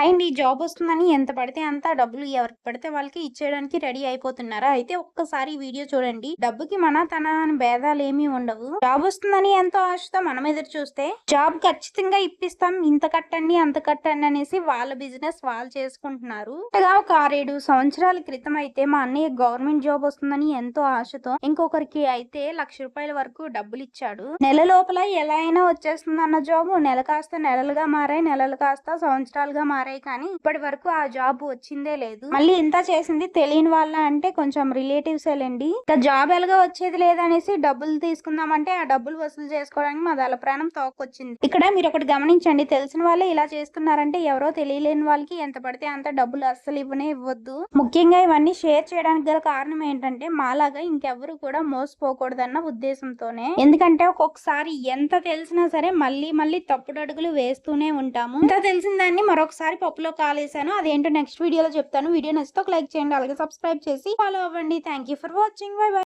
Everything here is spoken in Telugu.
అండ్. ఈ జాబ్ వస్తుందని ఎంత పడితే అంత డబ్బులు ఎవరికి పడితే వాళ్ళకి ఇచ్చేయడానికి రెడీ అయిపోతున్నారా? అయితే ఒక్కసారి వీడియో చూడండి. డబ్బుకి మన తన భేదాలు ఏమీ ఉండవు. జాబ్ వస్తుందని ఎంతో ఆశతో మనం ఎదురు చూస్తే జాబ్ ఖచ్చితంగా ఇప్పిస్తాం. ఇంత కట్టండి అంత కట్టండి అనేసి వాళ్ళ బిజినెస్ వాళ్ళు చేసుకుంటున్నారు. ఒక ఆరేడు సంవత్సరాల క్రితం అయితే మా అన్నయ్య గవర్నమెంట్ జాబ్ వస్తుందని ఎంతో ఆశతో ఇంకొకరికి అయితే లక్ష రూపాయల వరకు డబ్బులు ఇచ్చాడు. నెల లోపల ఎలా అయినా వచ్చేస్తుంది అన్న జాబ్ నెల కాస్త నెలలుగా మారాయి. నెలలు కాస్త సంవత్సరాలుగా మారాయి. కానీ ఇప్పటి వరకు ఆ జాబ్ వచ్చిందే లేదు. మళ్ళీ ఇంత చేసింది తెలియని వాళ్ళ అంటే కొంచెం రిలేటివ్స్ లేండి. ఇంకా జాబ్ ఎలాగా వచ్చేది లేదనేసి డబ్బులు తీసుకుందామంటే ఆ డబ్బులు వసూలు చేసుకోవడానికి మా దళ ప్రాణం తోకొచ్చింది. ఇక్కడ మీరు ఒకటి గమనించండి. తెలిసిన వాళ్ళే ఇలా చేస్తున్నారంటే ఎవరో తెలియలేని వాళ్ళకి ఎంత పడితే అంత డబ్బులు అస్సలు ఇవ్వనే ఇవ్వద్దు. ముఖ్యంగా ఇవన్నీ షేర్ చేయడానికి గల కారణం ఏంటంటే మాలాగా ఇంకెవరు కూడా మోసపోకూడదన్న ఉద్దేశంతోనే. ఎందుకంటే ఒక్కొక్కసారి ఎంత తెలిసినా సరే మళ్ళీ మళ్ళీ తప్పుడు అడుగులు వేస్తూనే ఉంటాము. ఇంత తెలిసిన దాన్ని మరొకసారి పప్పులో కాలేసాను. అదేంటో నెక్స్ట్ వీడియోలో చెప్తాను. వీడియో నచ్చితే ఒక లైక్ చేయండి. అలాగే సబ్స్క్రైబ్ చేసి ఫాలో అవ్వండి. Thank you for watching bye bye